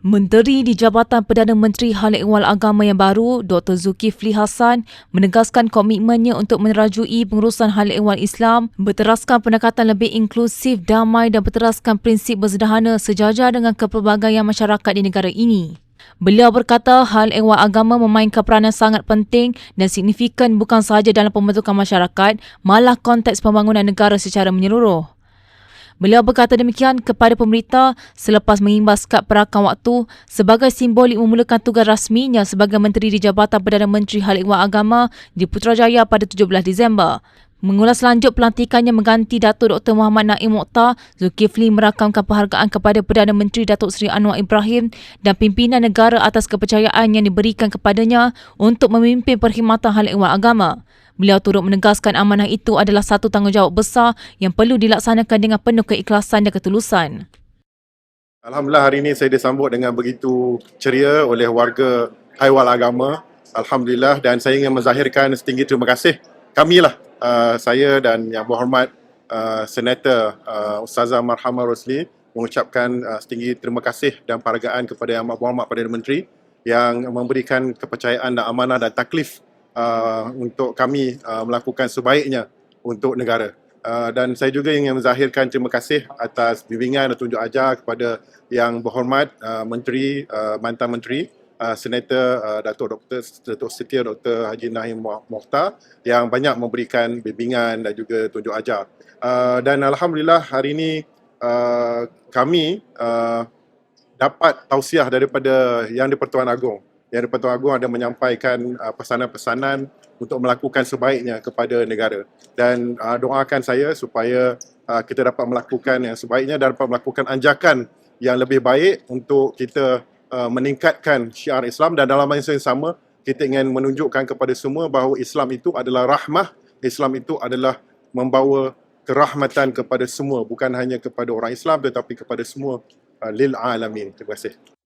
Menteri di Jabatan Perdana Menteri Hal Ehwal Agama yang baru, Dr. Zulkifli Hassan, menegaskan komitmennya untuk menerajui pengurusan hal ehwal Islam, berteraskan pendekatan lebih inklusif, damai dan berteraskan prinsip bersederhana sejajar dengan kepelbagaian masyarakat di negara ini. Beliau berkata hal ehwal agama memainkan peranan sangat penting dan signifikan bukan sahaja dalam pembentukan masyarakat, malah konteks pembangunan negara secara menyeluruh. Beliau berkata demikian kepada pemberita selepas mengimbas kad perakan waktu sebagai simbolik memulakan tugas rasminya sebagai Menteri di Jabatan Perdana Menteri Hal Ehwal Agama di Putrajaya pada 17 Disember. Mengulas lanjut pelantikannya mengganti Datuk Dr. Muhammad Naim Mokhtar, Zulkifli merakamkan penghargaan kepada Perdana Menteri Datuk Seri Anwar Ibrahim dan pimpinan negara atas kepercayaan yang diberikan kepadanya untuk memimpin perkhidmatan hal ehwal agama. Beliau turut menegaskan amanah itu adalah satu tanggungjawab besar yang perlu dilaksanakan dengan penuh keikhlasan dan ketulusan. Alhamdulillah hari ini saya disambut dengan begitu ceria oleh warga Haiwal Agama. Alhamdulillah dan saya ingin menzahirkan setinggi terima kasih kamilah uh, saya dan yang berhormat uh, Senator uh, Ustazah Marhamah Rosli mengucapkan uh, setinggi terima kasih dan penghargaan kepada Yang Berhormat Perdana Menteri yang memberikan kepercayaan dan amanah dan taklif uh, untuk kami uh, melakukan sebaiknya untuk negara. Uh, dan saya juga ingin menzahirkan terima kasih atas bimbingan dan tunjuk ajar kepada yang berhormat uh, Menteri, uh, mantan Menteri, uh, Senator uh, Datuk Dr. Datuk Setia Dr. Haji Nahim Mokhtar yang banyak memberikan bimbingan dan juga tunjuk ajar. Uh, dan Alhamdulillah hari ini uh, kami uh, dapat tausiah daripada Yang di-Pertuan Agong yang di-Pertuan Agong ada menyampaikan uh, pesanan-pesanan untuk melakukan sebaiknya kepada negara dan uh, doakan saya supaya uh, kita dapat melakukan yang sebaiknya dan dapat melakukan anjakan yang lebih baik untuk kita uh, meningkatkan syiar Islam dan dalam masa yang sama kita ingin menunjukkan kepada semua bahawa Islam itu adalah rahmah, Islam itu adalah membawa kerahmatan kepada semua bukan hanya kepada orang Islam tetapi kepada semua uh, lil alamin. Terima kasih.